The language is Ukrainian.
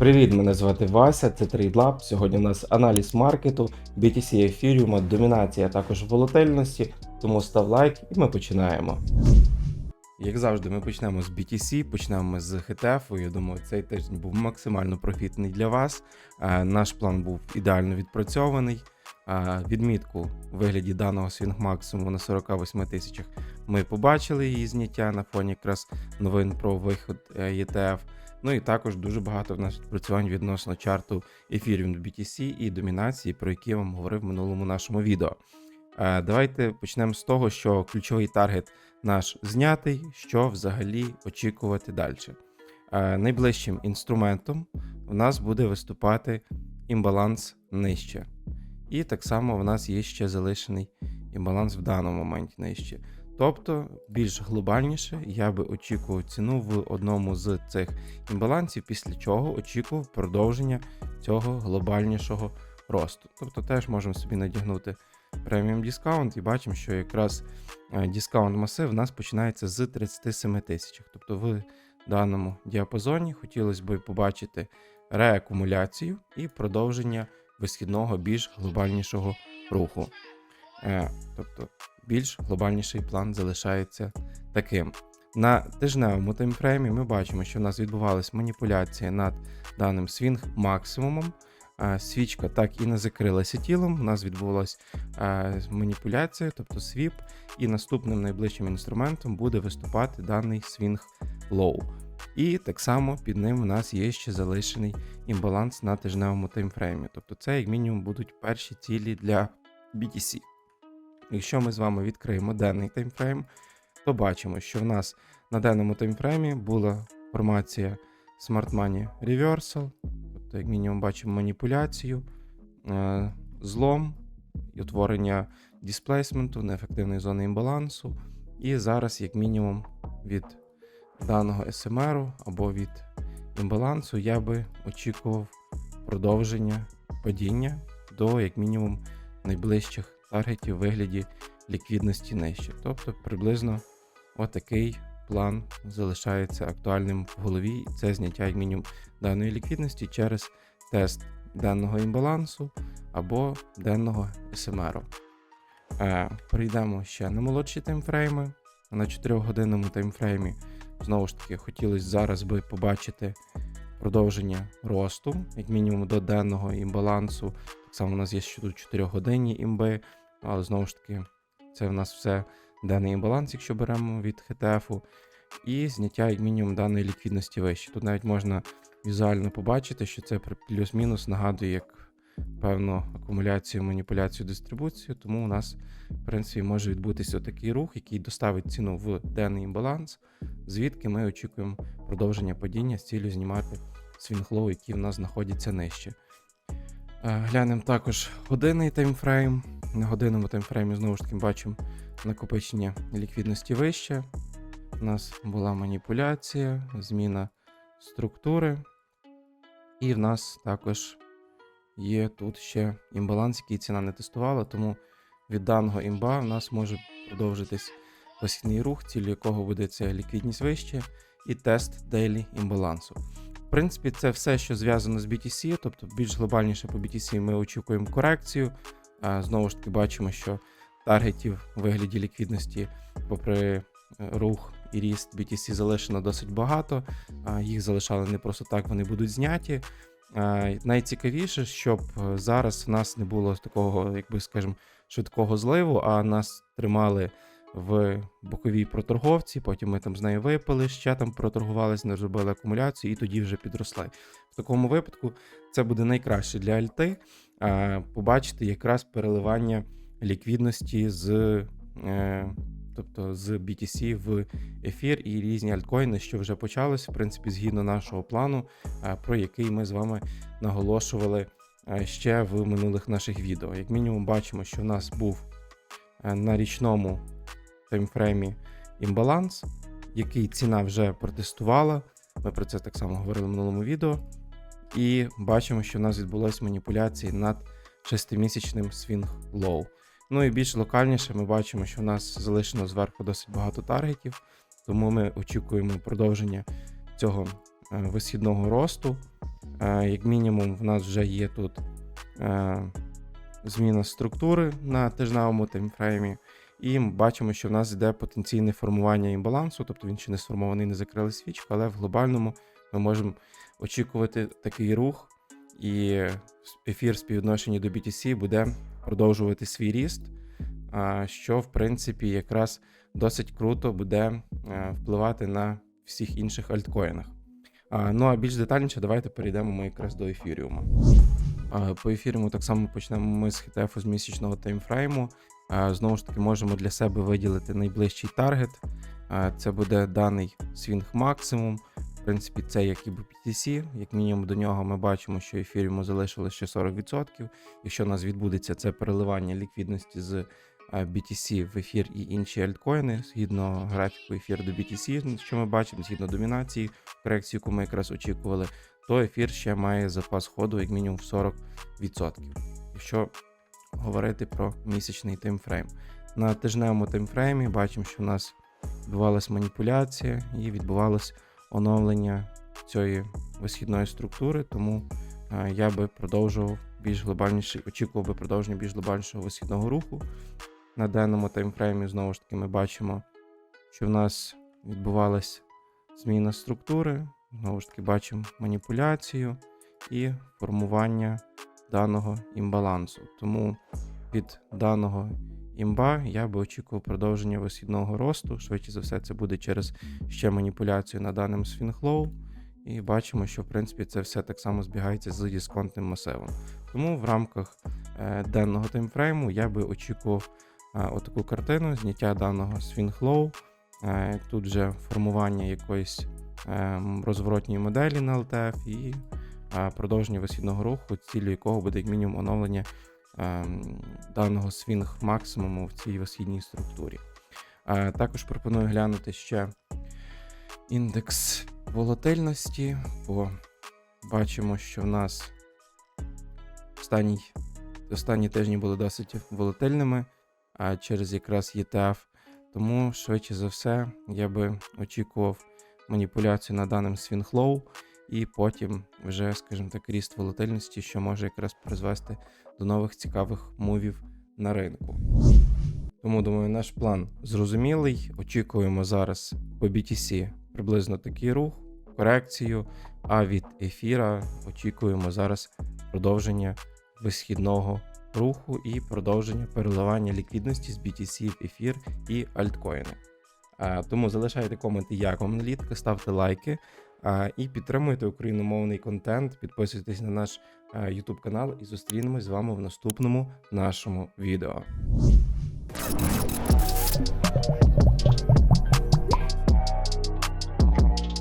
Привіт, мене звати Вася, це TradeLab. Сьогодні у нас аналіз маркету, BTC ефіріума, домінація, а також волатильності. Тому став лайк і ми починаємо. Як завжди, ми почнемо з BTC, почнемо з HTF. Я думаю, цей тиждень був максимально профітний для вас. Наш план був ідеально відпрацьований. Відмітку в вигляді даного свінг максимуму на 48 тисячах ми побачили її зняття на фоні якраз новин про виход е, ETF. Ну і також дуже багато в нас відпрацювань відносно чарту ефірів BTC і домінації, про які я вам говорив в минулому нашому відео. Е, Давайте почнемо з того, що ключовий таргет наш знятий, що взагалі очікувати далі. Е, Найближчим інструментом у нас буде виступати імбаланс нижче. І так само в нас є ще залишений імбаланс в даному моменті нижче. Тобто, більш глобальніше я би очікував ціну в одному з цих імбалансів, після чого очікував продовження цього глобальнішого росту. Тобто теж можемо собі надягнути преміум дискаунт і бачимо, що якраз е, дискаунт масив у нас починається з 37 тисяч. Тобто в даному діапазоні хотілося б побачити реакумуляцію і продовження висхідного більш глобальнішого руху. Е, Тобто більш глобальніший план залишається таким. На тижневому таймфреймі ми бачимо, що в нас відбувалась маніпуляція над даним свінг максимумом. Е, Свічка так і не закрилася тілом. У нас відбулася е, маніпуляція, тобто свіп, і наступним найближчим інструментом буде виступати даний свінг лоу. І так само під ним у нас є ще залишений імбаланс на тижневому таймфреймі. Тобто це, як мінімум, будуть перші цілі для BTC. Якщо ми з вами відкриємо денний таймфрейм, то бачимо, що в нас на денному таймфреймі була формація Smart Money Reversal, тобто, як мінімум, бачимо маніпуляцію, е, злом утворення дисплейсменту, неефективної зони імбалансу. І зараз, як мінімум, від даного SMR або від імбалансу я би очікував продовження падіння до, як мінімум, найближчих таргетів в вигляді ліквідності нижче. Тобто приблизно отакий план залишається актуальним в голові, це зняття як мінімум даної ліквідності через тест денного імбалансу або денного СМР. Е, Перейдемо ще на молодші таймфрейми. На 4-годинному таймфреймі знову ж таки хотілося зараз би побачити продовження росту, як мінімум до денного імбалансу. Так само у нас є ще тут 4 годинні імби, але знову ж таки, це в нас все денний імбаланс, якщо беремо від HTF, і зняття як мінімум даної ліквідності вище. Тут навіть можна візуально побачити, що це плюс-мінус нагадує як певну акумуляцію, маніпуляцію, дистрибуцію, тому у нас, в принципі, може відбутися такий рух, який доставить ціну в денний імбаланс, звідки ми очікуємо продовження падіння з цілею знімати свінглоу, які в нас знаходяться нижче. Е, Глянемо також годинний таймфрейм. На годинному таймфреймі знову ж таки бачимо накопичення ліквідності вище. У нас була маніпуляція, зміна структури. І в нас також є тут ще імбаланс, який ціна не тестувала, тому від даного імба в нас може продовжитись висхідний рух, ціль якого буде це ліквідність вище, і тест дейлі імбалансу. В принципі, це все, що зв'язано з BTC, тобто більш глобальніше по BTC ми очікуємо корекцію. Знову ж таки, бачимо, що таргетів у вигляді ліквідності, попри е, рух і ріст BTC залишено досить багато. Їх залишали не просто так, вони будуть зняті. Найцікавіше, щоб е, зараз в нас не було такого, якби скажімо, швидкого зливу, а нас тримали в боковій проторговці, потім ми там з нею випили, ще там проторгувалися, не зробили акумуляцію і тоді вже підросли. В такому випадку це буде найкраще для альти побачити якраз переливання ліквідності з, е, тобто з BTC в ефір і різні альткоїни, що вже почалося, в принципі, згідно нашого плану, про який ми з вами наголошували е, ще в минулих наших відео. Як мінімум, бачимо, що в нас був е, на річному таймфреймі імбаланс, який ціна вже протестувала. Ми про це так само говорили в минулому відео. І бачимо, що в нас відбулось маніпуляції над 6-місячним swing low. Ну і більш локальніше ми бачимо, що в нас залишено зверху досить багато таргетів, тому ми очікуємо продовження цього е, висхідного росту Е, Як мінімум, в нас вже є тут е, зміна структури на тижневому таймфреймі, і бачимо, що в нас йде потенційне формування імбалансу, тобто він ще не сформований, не закрили свічку, але в глобальному ми можемо очікувати такий рух, і ефір в співвідношенні до BTC буде продовжувати свій ріст, що в принципі якраз досить круто буде е, впливати на всіх інших альткоїнах. Ну а більш детальніше, давайте перейдемо ми якраз до ефіріума. А, По ефіріуму так само почнемо ми з хітефу з місячного таймфрейму. Знову ж таки, можемо для себе виділити найближчий таргет. Це буде даний свінг максимум. В принципі, це як і BTC. Як мінімум до нього ми бачимо, що ефіріуму залишилось ще 40%. Якщо у нас відбудеться це переливання ліквідності з BTC в ефір і інші альткоїни, згідно графіку ефір до BTC, що ми бачимо, згідно домінації, корекції, яку ми якраз очікували, то ефір ще має запас ходу як мінімум в 40%. Якщо говорити про місячний таймфрейм. На тижневому таймфреймі бачимо, що в нас відбувалася маніпуляція і відбувалось оновлення цієї висхідної структури, тому е, я би продовжував більш глобальніше, очікував би продовження більш глобальнішого висхідного руху. На даному таймфреймі знову ж таки ми бачимо, що в нас відбувалася зміна структури. Знову ж таки, бачимо маніпуляцію і формування даного імбалансу. Тому від даного імба я би очікував продовження висхідного росту. Швидше за все, це буде через ще маніпуляцію на даним свінглоу. І бачимо, що в принципі це все так само збігається з дисконтним масивом. Тому в рамках е, денного таймфрейму я би очікував е, отаку картину, зняття даного свінглоу. Е, тут вже формування якоїсь е, розворотньої моделі на LTF і продовження висхідного руху, цілею якого буде як мінімум оновлення е, даного свінг максимуму в цій висхідній структурі. Також пропоную глянути ще індекс волатильності, бо бачимо, що в нас останні, останні тижні були досить волатильними через якраз ETF. Тому, швидше за все, я би очікував маніпуляцію на даним свінглоу, і потім вже, скажімо так, ріст волатильності, що може якраз призвести до нових цікавих мувів на ринку. Тому думаю, наш план зрозумілий. Очікуємо зараз по BTC приблизно такий рух, корекцію. А від ефіра очікуємо зараз продовження висхідного руху і продовження переливання ліквідності з BTC в ефір і альткоїни. Тому залишайте коменти, як вам аналітика, ставте лайки і підтримуйте україномовний контент. Підписуйтесь на наш YouTube канал і зустрінемось з вами в наступному нашому відео.